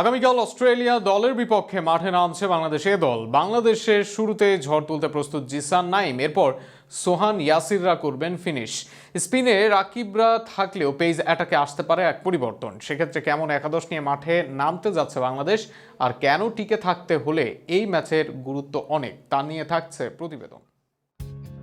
আগামীকাল অস্ট্রেলিয়া দলের বিপক্ষে মাঠে নামছে বাংলাদেশ এ দল। বাংলাদেশের শুরুতে ঝড় তুলতে প্রস্তুত জিসান নাইম এরপর সোহান ইয়াসিররা করবেন ফিনিশ। স্পিনে রাকিবরা থাকলেও পেজ অ্যাটাকে আসতে পারে এক পরিবর্তন। সেক্ষেত্রে কেমন একাদশ নিয়ে মাঠে নামতে যাচ্ছে বাংলাদেশ? আর কেন টিকে থাকতে হলে এই ম্যাচের গুরুত্ব অনেক? তা নিয়ে থাকছে প্রতিবেদন।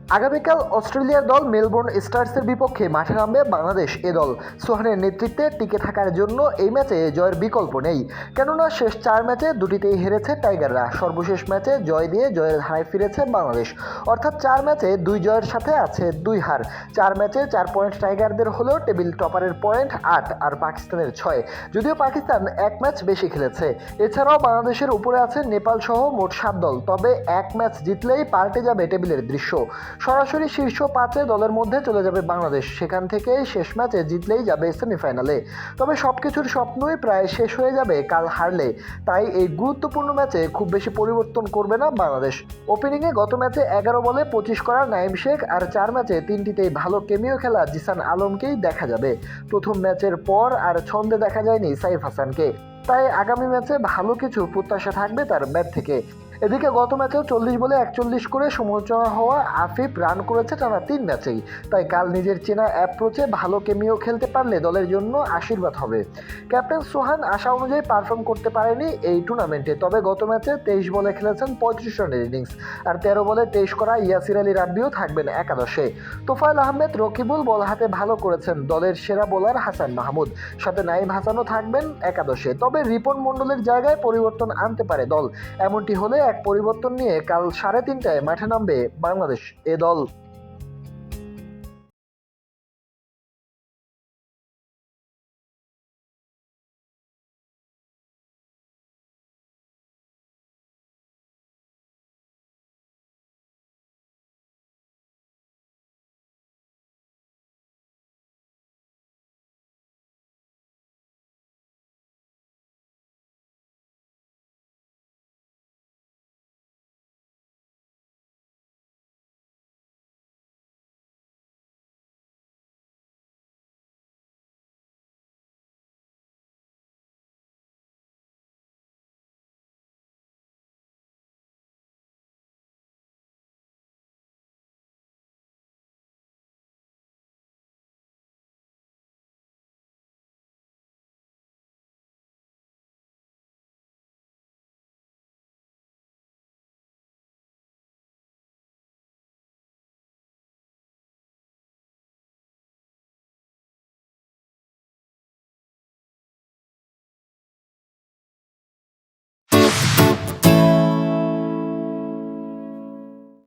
আগামীকাল অস্ট্রেলিয়ার দল মেলবোর্ন স্টার্সের বিপক্ষে মাঠে নামবে বাংলাদেশ এ দল। সোহানের নেতৃত্বে টিকে থাকার জন্য এই ম্যাচে জয়ের বিকল্প নেই। কেননা শেষ চার ম্যাচে দুটিতেই হেরেছে টাইগাররা। সর্বশেষ ম্যাচে জয় দিয়ে জয়ের ধারায় ফিরেছে বাংলাদেশ। অর্থাৎ চার ম্যাচে দুই জয়ের সাথে আছে দুই হার। চার ম্যাচে চার পয়েন্ট টাইগারদের হলেও টেবিল টপারের পয়েন্ট আট আর পাকিস্তানের ছয়। যদিও পাকিস্তান এক ম্যাচ বেশি খেলেছে। এছাড়াও বাংলাদেশের উপরে আছে নেপাল সহ মোট সাত দল। তবে এক ম্যাচ জিতলেই পাল্টে যাবে টেবিলের দৃশ্য। সরাসরি শীর্ষ পাঁচে দলের মধ্যে চলে যাবে বাংলাদেশ। সেখান থেকেই শেষ ম্যাচে জিতলেই যাবে সেমিফাইনালে। তবে সব কিছুর স্বপ্নই প্রায় শেষ হয়ে যাবে কাল হারলে। তাই এই গুরুত্বপূর্ণ ম্যাচে খুব বেশি পরিবর্তন করবে না বাংলাদেশ। ওপেনিংয়ে গত ম্যাচে এগারো বলে পঁচিশ করা নাইম শেখ আর চার ম্যাচে তিনটিতেই ভালো কেমিও খেলা জিসান আলমকেই দেখা যাবে। প্রথম ম্যাচের পর আর ছন্দে দেখা যায়নি সাইফ হাসানকে। তাই আগামী ম্যাচে ভালো কিছু প্রত্যাশা থাকবে তার ব্যাট থেকে। এদিকে গত ম্যাচেও চল্লিশ বলে একচল্লিশ করে সমালোচনা হওয়া আফিফ রান করেছে টানা তিন ম্যাচেই। তাই কাল নিজের চেনা অ্যাপ্রোচে ভালো কেমিও খেলতে পারলে দলের জন্য আশীর্বাদ হবে। ক্যাপ্টেন সোহান আশা অনুযায়ী পারফর্ম করতে পারেনি এই টুর্নামেন্টে, তবে গত ম্যাচে তেইশ বলে খেলেছেন পঁয়ত্রিশ রানের ইনিংস আর তেরো বলে তেইশ করা ইয়াসির আলী রাব্বিও থাকবেন একাদশে। তোফায়েল আহমেদ, রকিবুল বল হাতে ভালো করেছেন দলের সেরা বোলার হাসান মাহমুদ। সাথে নাইম হাসানও থাকবেন একাদশে, তবে রিপন মণ্ডলের জায়গায় পরিবর্তন আনতে পারে দল। এমনটি হলে এক পরিবর্তন নিয়ে কাল সাড়ে তিনটায় মাঠে নামবে বাংলাদেশ এ দল।